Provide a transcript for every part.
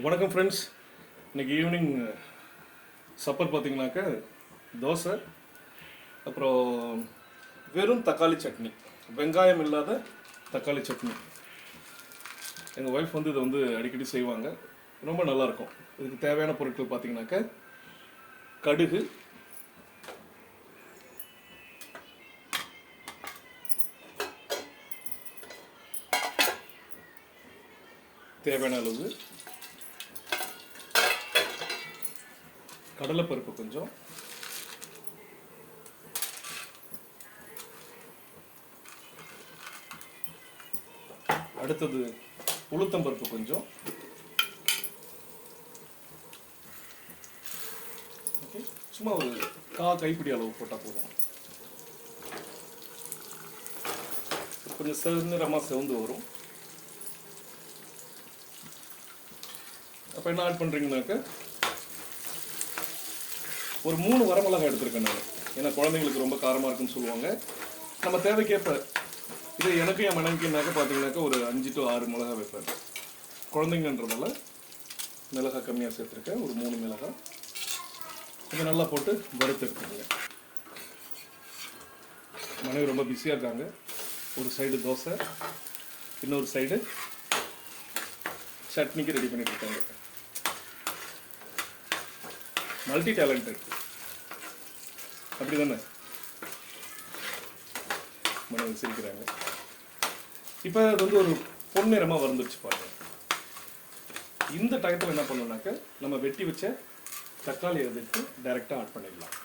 வணக்கம் ஃப்ரெண்ட்ஸ் இன்னைக்கு evening supper பார்த்தீங்கன்னாக்க தோசை அப்புறம் வெறும் தக்காளி சட்னி. வெங்காயம் இல்லாத தக்காளி சட்னி. எங்கள் ஒய்ஃப் வந்து இதை வந்து அடிக்கடி செய்வாங்க. ரொம்ப நல்லாயிருக்கும். இதுக்கு தேவையான பொருட்கள் பார்த்தீங்கன்னாக்க கடுகு தேவையான அளவு கடலைப்பருப்பு கொஞ்சம். அடுத்தது உளுத்தம்பருப்பு கொஞ்சம். ஓகே. சும்மா ஒரு கா கைப்பிடி அளவு போட்டால் போதும். கொஞ்சம் செந்நிறமாக செவந்து வரும். அப்போ என்ன ஆட் பண்ணுறீங்கனாக்க ஒரு மூணு வரமிளகாய் எடுத்திருக்கேன் நான். ஏன்னா குழந்தைங்களுக்கு ரொம்ப காரமாக இருக்குன்னு சொல்லுவாங்க. நம்ம தேவைக்கேற்ப இது எனக்கு என் மனைவிக்குனாக்க பார்த்தீங்கன்னாக்கா ஒரு அஞ்சு டு ஆறு மிளகாய் வைப்பேன். குழந்தைங்கன்றதால மிளகாய் கம்மியாக சேர்த்துருக்கேன். ஒரு மூணு மிளகாய். கொஞ்சம் நல்லா போட்டு வறுத்து எடுத்துக்கோங்க. மனைவி ரொம்ப பிஸியாக இருக்காங்க. ஒரு சைடு தோசை இன்னொரு சைடு சட்னிக்கு ரெடி பண்ணிட்டு இருக்காங்க. மல்டி டேலண்டட் அப்படி தானே மனைவி சிரிக்கிறாங்க. இப்போ அது வந்து ஒரு பொன்னிறமாக வந்துருச்சு பாருங்க. இந்த டயத்தில் என்ன பண்ணோம்னாக்க நம்ம வெட்டி வச்ச தக்காளியை எடுத்து டைரெக்டாக ஆட் பண்ணிடலாம்.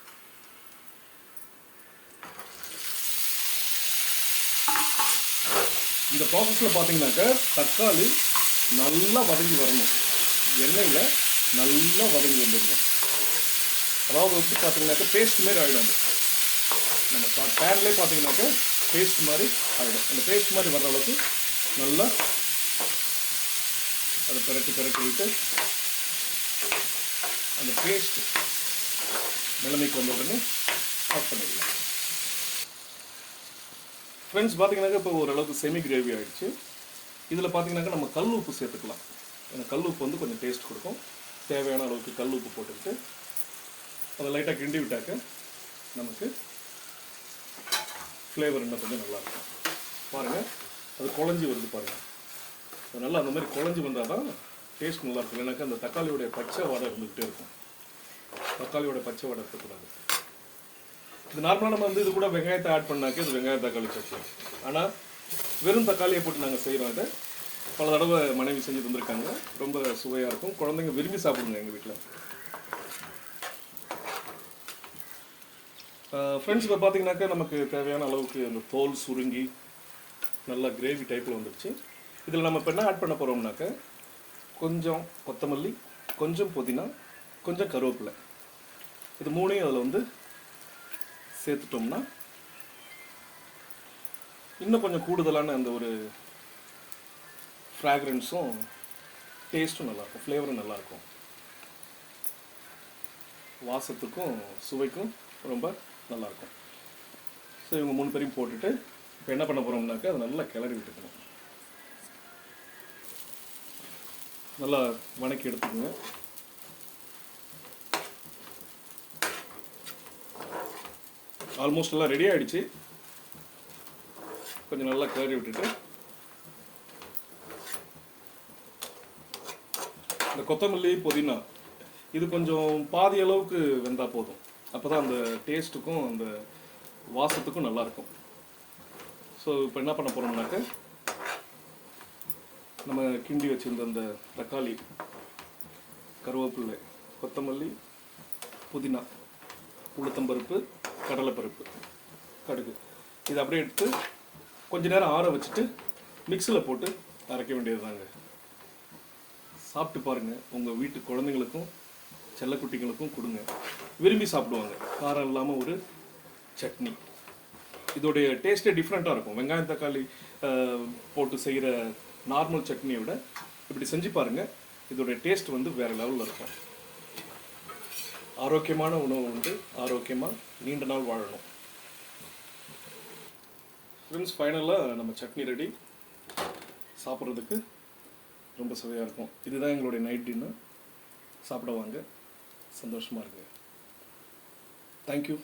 இந்த ப்ராசஸில் பார்த்தீங்கன்னாக்க தக்காளி நல்லா வதங்கி வரணும். எண்ணெயில் நல்லா வதங்கி வந்துடணும். அதாவது வந்து பார்த்தீங்கன்னாக்க பேஸ்ட் மாதிரி ஆகிடும் அது. நம்ம பேன்லேயே பார்த்தீங்கன்னாக்க பேஸ்ட் மாதிரி ஆகிடும் அந்த பேஸ்ட் மாதிரி வர்ற அளவுக்கு நல்லா அதை பிரட்டி பிரட்டி விட்டு அந்த பேஸ்ட் நிலைமைக்கு வந்த உடனே ஆஃப் பண்ணிடலாம். ஃப்ரெண்ட்ஸ் பார்த்தீங்கன்னாக்க இப்போ ஓரளவுக்கு செமி கிரேவி ஆகிடுச்சு இதில் பார்த்தீங்கன்னாக்கா நம்ம கல் உப்பு சேர்த்துக்கலாம். ஏன்னா கல் உப்பு வந்து கொஞ்சம் டேஸ்ட் கொடுக்கும். தேவையான அளவுக்கு கல் உப்பு போட்டுக்கிட்டு அதை லைட்டாக கிண்டி விட்டாக்க நமக்கு ஃப்ளேவர் இன்னும் கொஞ்சம் நல்லாயிருக்கும் பாருங்கள் அது குழஞ்சி வருது பாருங்கள் அது நல்லா அந்த மாதிரி குழஞ்சி வந்தால் தான் டேஸ்ட் நல்லாயிருக்கும் இல்லைனாக்கா அந்த தக்காளியோடைய பச்சை வடை இருந்துக்கிட்டே இருக்கும். தக்காளியோட பச்சை வடை இருக்கக்கூடாது. இது நார்மலாக நம்ம வந்து இது கூட வெங்காயத்தை ஆட் பண்ணாக்க இது வெங்காய தக்காளி சட்னி. ஆனால் வெறும் தக்காளியை போட்டு நாங்கள் செய்கிறோம் இதை பல தடவை மனைவி செஞ்சு தந்திருக்காங்க. ரொம்ப சுவையாக இருக்கும். குழந்தைங்க விரும்பி சாப்பிடுங்க எங்கள் வீட்டில் ஃப்ரெண்ட்ஸ் இப்போ பார்த்தீங்கன்னாக்கா நமக்கு தேவையான அளவுக்கு அந்த தோல் சுருங்கி நல்லா கிரேவி டைப்பில் வந்துடுச்சு இதில் நம்ம இப்போ என்ன ஆட் பண்ண போகிறோம்னாக்க கொஞ்சம் கொத்தமல்லி கொஞ்சம் புதினா கொஞ்சம் கருவேப்பிலை. இது மூணையும் அதில் வந்து சேர்த்துட்டோம்னா இன்னும் கொஞ்சம் கூடுதலான அந்த ஒரு ஃப்ராக்ரன்ஸும் டேஸ்ட்டும் நல்லாயிருக்கும் ஃப்ளேவரும் நல்லாயிருக்கும். வாசத்துக்கும் சுவைக்கும் ரொம்ப நல்லாயிருக்கும். ஸோ இவங்க மூணு பேரையும் போட்டுட்டு இப்போ என்ன பண்ண போகிறோம்னாக்கா அதை நல்லா கிளறி விட்டுக்கணும். நல்லா வணக்கி எடுத்துக்கோங்க. ஆல்மோஸ்ட் எல்லாம் ரெடி ஆகிடுச்சு கொஞ்சம் நல்லா கிளறி விட்டுட்டு இந்த கொத்தமல்லி புதினா இது கொஞ்சம் பாதி அளவுக்கு வெந்தால் போதும். அப்போ தான் அந்த டேஸ்ட்டுக்கும் அந்த வாசத்துக்கும் நல்லாயிருக்கும். ஸோ இப்போ என்ன பண்ண போகிறோம்னாக்க நம்ம கிண்டி வச்சுருந்த அந்த தக்காளி கருவேப்பிள்ளை கொத்தமல்லி புதினா உளுத்தம்பருப்பு கடலைப்பருப்பு கடுகு. இது அப்படியே எடுத்து கொஞ்ச நேரம் ஆற வச்சுட்டு மிக்சியில் போட்டு அரைக்க வேண்டியது தாங்க சாப்பிட்டு பாருங்கள் உங்கள் வீட்டு குழந்தைங்களுக்கும் செல்லக்குட்டிங்களுக்கும் கொடுங்க. விரும்பி சாப்பிடுவாங்க. காரம் இல்லாமல் ஒரு சட்னி. இதோடைய டேஸ்ட்டே டிஃப்ரெண்ட்டாக இருக்கும். வெங்காயம் தக்காளி போட்டு செய்கிற நார்மல் சட்னியை விட இப்படி செஞ்சு பாருங்கள் இதோடைய டேஸ்ட் வந்து வேறு லெவலில் இருக்கும். ஆரோக்கியமான உணவு உண்டு. ஆரோக்கியமாக நீண்ட நாள் வாழணும். ஃப்ரெண்ட்ஸ் ஃபைனலாக நம்ம சட்னி ரெடி சாப்பிட்றதுக்கு ரொம்ப சுவையாக இருக்கும். இதுதான் எங்களுடைய நைட் டின்னர் சாப்பிட வாங்க. சந்தோஷமாக Thank you.